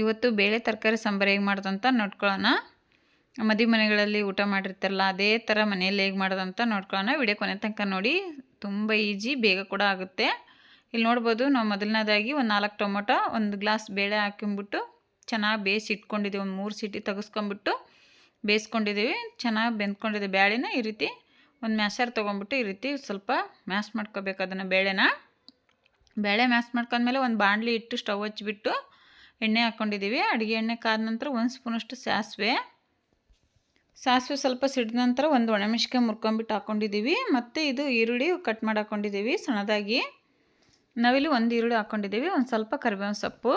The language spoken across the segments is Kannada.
ಇವತ್ತು ಬೇಳೆ ತರಕಾರಿ ಸಾಂಬಾರು ಹೇಗೆ ಮಾಡೋದಂತ ನೋಡ್ಕೊಳ್ಳೋಣ. ಮದಿ ಮನೆಗಳಲ್ಲಿ ಊಟ ಮಾಡಿರ್ತಾರಲ್ಲ, ಅದೇ ಥರ ಮನೆಯಲ್ಲಿ ಹೇಗೆ ಮಾಡೋದಂತ ನೋಡ್ಕೊಳ್ಳೋಣ. ವಿಡಿಯೋ ಕೊನೆ ತನಕ ನೋಡಿ, ತುಂಬ ಈಜಿ, ಬೇಗ ಕೂಡ ಆಗುತ್ತೆ. ಇಲ್ಲಿ ನೋಡ್ಬೋದು, ನಾವು ಮೊದಲನೇದಾಗಿ ಒಂದು ನಾಲ್ಕು ಟೊಮೊಟೊ, ಒಂದು ಗ್ಲಾಸ್ ಬೇಳೆ ಹಾಕೊಂಬಿಟ್ಟು ಚೆನ್ನಾಗಿ ಬೇಯಿಸಿ ಇಟ್ಕೊಂಡಿದ್ದೀವಿ ಒಂದು ಮೂರು ಸಿಟಿ ತೆಗೆಸ್ಕೊಂಬಿಟ್ಟು ಬೇಯಿಸ್ಕೊಂಡಿದ್ದೀವಿ ಚೆನ್ನಾಗಿ ಬೆಂದ್ಕೊಂಡಿದೆ ಬೇಳೆನ ಈ ರೀತಿ ಒಂದು ಮ್ಯಾಸರ್ ತೊಗೊಂಬಿಟ್ಟು ಈ ರೀತಿ ಸ್ವಲ್ಪ ಮ್ಯಾಶ್ ಮಾಡ್ಕೋಬೇಕು ಅದನ್ನು ಬೇಳೆನ. ಬೇಳೆ ಮ್ಯಾಶ್ ಮಾಡ್ಕೊಂಡ್ಮೇಲೆ ಒಂದು ಬಾಣಲಿ ಇಟ್ಟು ಸ್ಟವ್ ಹಚ್ಬಿಟ್ಟು ಎಣ್ಣೆ ಹಾಕ್ಕೊಂಡಿದ್ದೀವಿ. ಅಡುಗೆ ಎಣ್ಣೆ ಕಾದ ನಂತರ ಒಂದು ಸ್ಪೂನಷ್ಟು ಸಾಸಿವೆ. ಸಾಸಿವೆ ಸ್ವಲ್ಪ ಸಿಡಿದ ನಂತರ ಒಂದು ಒಣಮೆಣಸಿಕಾಯಿ ಮುರ್ಕೊಂಬಿಟ್ಟು ಹಾಕ್ಕೊಂಡಿದ್ದೀವಿ ಮತ್ತು ಇದು ಈರುಳ್ಳಿ ಕಟ್ ಮಾಡಿ ಹಾಕ್ಕೊಂಡಿದ್ದೀವಿ ಸಣ್ಣದಾಗಿ. ನಾವಿಲ್ಲಿ ಒಂದು ಈರುಳ್ಳಿ ಹಾಕ್ಕೊಂಡಿದ್ದೀವಿ ಒಂದು ಸ್ವಲ್ಪ ಕರಿಬೇವಿನ ಸೊಪ್ಪು.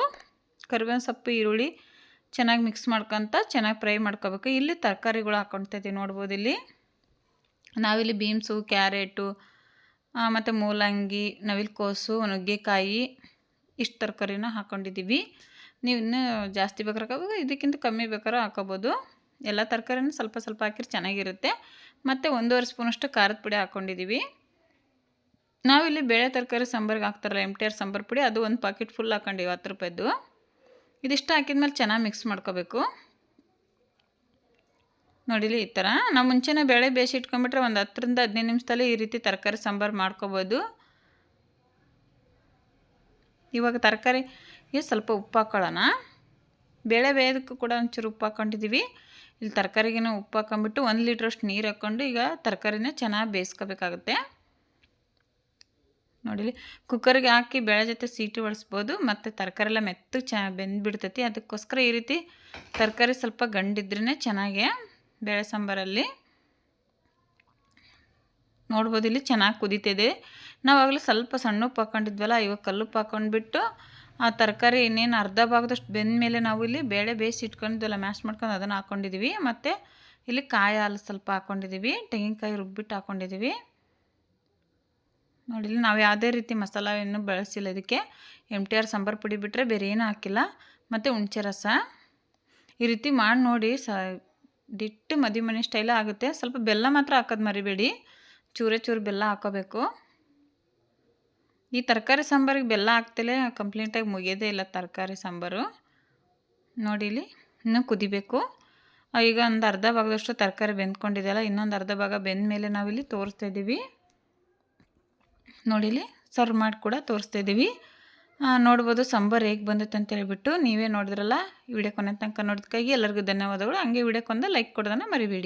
ಕರಿಬೇವಿನ ಸೊಪ್ಪು, ಈರುಳ್ಳಿ ಚೆನ್ನಾಗಿ ಮಿಕ್ಸ್ ಮಾಡ್ಕೊತ ಚೆನ್ನಾಗಿ ಫ್ರೈ ಮಾಡ್ಕೋಬೇಕು. ಇಲ್ಲಿ ತರಕಾರಿಗಳು ಹಾಕ್ಕೊಳ್ತಾ ನೋಡ್ಬೋದು ಇಲ್ಲಿ. ನಾವಿಲ್ಲಿ ಬೀನ್ಸು, ಕ್ಯಾರೆಟು ಮತ್ತು ಮೂಲಂಗಿ ನವಿಲುಕೋಸು ನುಗ್ಗೆಕಾಯಿ ಇಷ್ಟು ತರಕಾರಿನ ಹಾಕ್ಕೊಂಡಿದ್ದೀವಿ ನೀವು ಇನ್ನೂ ಜಾಸ್ತಿ ಬೇಕಾರೆ ಹಾಕೋಬೋದು, ಇದಕ್ಕಿಂತ ಕಮ್ಮಿ ಬೇಕಾದ್ರೂ ಹಾಕೋಬೋದು. ಎಲ್ಲ ತರಕಾರಿನೂ ಸ್ವಲ್ಪ ಸ್ವಲ್ಪ ಹಾಕಿದ್ರೆ ಚೆನ್ನಾಗಿರುತ್ತೆ. ಮತ್ತು ಒಂದೂವರೆ ಸ್ಪೂನಷ್ಟು ಖಾರದ ಪುಡಿ ಹಾಕ್ಕೊಂಡಿದ್ದೀವಿ ನಾವಿಲ್ಲಿ ಬೇಳೆ ತರಕಾರಿ ಸಾಂಬಾರಿಗೆ ಹಾಕ್ತಾರಲ್ಲ ಎಂ ಟಿ ಆರ್ ಸಾಂಬಾರು ಪುಡಿ, ಅದು ಒಂದು ಪಾಕೆಟ್ ಫುಲ್ ಹಾಕ್ಕೊಂಡಿವಿ ಹತ್ತು ರೂಪಾಯಿದ್ದು ಇದಿಷ್ಟು ಹಾಕಿದ್ಮೇಲೆ ಚೆನ್ನಾಗಿ ಮಿಕ್ಸ್ ಮಾಡ್ಕೋಬೇಕು. ನೋಡಿಲಿ ಈ ಥರ. ನಾವು ಮುಂಚೆನೇ ಬೇಳೆ ಬೇಯಿಸಿ ಇಟ್ಕೊಂಬಿಟ್ರೆ ಒಂದು ಹತ್ತರಿಂದ ಹದಿನೈದು ನಿಮಿಷದಲ್ಲಿ ಈ ರೀತಿ ತರಕಾರಿ ಸಾಂಬಾರು ಮಾಡ್ಕೋಬೋದು. ಇವಾಗ ತರಕಾರಿಗೆ ಸ್ವಲ್ಪ ಉಪ್ಪು ಹಾಕ್ಕೊಳ್ಳೋಣ ಬೇಳೆ ಬೇಯೋದಕ್ಕೂ ಕೂಡ ಒಂಚೂರು ಉಪ್ಪು ಹಾಕ್ಕೊಂಡಿದ್ದೀವಿ ಇಲ್ಲಿ ತರಕಾರಿಗೇನೋ ಉಪ್ಪು ಹಾಕೊಂಡ್ಬಿಟ್ಟು ಒಂದು ಲೀಟ್ರಷ್ಟು ನೀರು ಹಾಕ್ಕೊಂಡು ಈಗ ತರಕಾರಿನ ಚೆನ್ನಾಗಿ ಬೇಯಿಸ್ಕೋಬೇಕಾಗುತ್ತೆ. ನೋಡಿಲಿ ಕುಕ್ಕರ್ಗೆ ಹಾಕಿ ಬೇಳೆ ಜೊತೆ ಸೀಟಿ ಒಡಿಸ್ಬೋದು ಮತ್ತು ತರಕಾರಿ ಎಲ್ಲ ಮೆತ್ತಗೆ ಚ ಬೆಂದ್ಬಿಡ್ತೈತಿ. ಅದಕ್ಕೋಸ್ಕರ ಈ ರೀತಿ ತರಕಾರಿ ಸ್ವಲ್ಪ ಗಂಡಿದ್ರೇ ಚೆನ್ನಾಗೆ ಬೇಳೆ ಸಾಂಬಾರಲ್ಲಿ. ನೋಡ್ಬೋದು ಇಲ್ಲಿ ಚೆನ್ನಾಗಿ ಕುದೀತಿದೆ. ನಾವಾಗಲೂ ಸ್ವಲ್ಪ ಸಣ್ಣ ಉಪ್ಪು ಹಾಕ್ಕೊಂಡಿದ್ವಲ್ಲ ಇವಾಗ ಕಲ್ಲುಪ್ಪು ಹಾಕ್ಕೊಂಡ್ಬಿಟ್ಟು ಆ ತರಕಾರಿ ಇನ್ನೇನು ಅರ್ಧ ಭಾಗದಷ್ಟು ಬೆಂದ ಮೇಲೆ ನಾವು ಇಲ್ಲಿ ಬೇಳೆ ಬೇಯಿಸಿ ಇಟ್ಕೊಂಡಿದ್ದೆಲ್ಲ ಮ್ಯಾಶ್ ಮಾಡ್ಕೊಂಡು ಅದನ್ನು ಹಾಕ್ಕೊಂಡಿದ್ದೀವಿ ಮತ್ತು ಇಲ್ಲಿ ಕಾಯಿ ಹಾಲು ಸ್ವಲ್ಪ ಹಾಕ್ಕೊಂಡಿದ್ದೀವಿ ತೆಂಗಿನಕಾಯಿ ರುಬ್ಬಿಟ್ಟು ಹಾಕ್ಕೊಂಡಿದ್ದೀವಿ ನೋಡಿ, ಇಲ್ಲಿ ನಾವು ಯಾವುದೇ ರೀತಿ ಮಸಾಲ ಏನು ಬಳಸಿಲ್ಲ ಇದಕ್ಕೆ. ಎಂ ಟಿ ಆರ್ ಸಾಂಬಾರು ಪುಡಿ ಬಿಟ್ಟರೆ ಬೇರೆ ಏನೂ ಹಾಕಿಲ್ಲ. ಮತ್ತು ಹುಣಸೆ ರಸ. ಈ ರೀತಿ ಮಾಡಿ ನೋಡಿ, ಸ ದಿಟ್ಟು ಮದಿ ಮನೆ ಸ್ಟೈಲ ಆಗುತ್ತೆ. ಸ್ವಲ್ಪ ಬೆಲ್ಲ ಮಾತ್ರ ಹಾಕೋದು ಮರಿಬೇಡಿ. ಚೂರೇ ಚೂರು ಬೆಲ್ಲ ಹಾಕೋಬೇಕು. ಈ ತರಕಾರಿ ಸಾಂಬಾರಿಗೆ ಬೆಲ್ಲ ಹಾಕ್ತಿಲ್ಲ ಕಂಪ್ಲೀಟಾಗಿ ಮುಗಿಯೋದೇ ಇಲ್ಲ ತರಕಾರಿ ಸಾಂಬಾರು. ನೋಡಿಲಿ, ಇನ್ನೂ ಕುದಿಬೇಕು. ಈಗ ಒಂದು ಅರ್ಧ ಭಾಗದಷ್ಟು ತರಕಾರಿ ಬೆಂದ್ಕೊಂಡಿದೆಯಲ್ಲ, ಇನ್ನೊಂದು ಅರ್ಧ ಭಾಗ ಬೆಂದ ಮೇಲೆ ನಾವಿಲ್ಲಿ ತೋರಿಸ್ತಾ ಇದ್ದೀವಿ. ನೋಡಿಲಿ, ಸರ್ವ್ ಮಾಡಿ ಕೂಡ ತೋರಿಸ್ತಾ ಇದ್ದೀವಿ. ನೋಡ್ಬೋದು ಸಾಂಬಾರು ಹೇಗೆ ಬಂದೈತೆ ಅಂತ ಹೇಳಿಬಿಟ್ಟು ನೀವೇ ನೋಡಿದ್ರಲ್ಲ ವಿಡಿಯೋ ಕೊನೆ ತನಕ ನೋಡೋದಕ್ಕಾಗಿ ಎಲ್ಲರಿಗೂ ಧನ್ಯವಾದಗಳು. ಹಂಗೆ ವಿಡಿಯೋಕ್ಕೊಂದು ಲೈಕ್ ಕೊಡೋದನ್ನು ಮರಿಬೇಡಿ.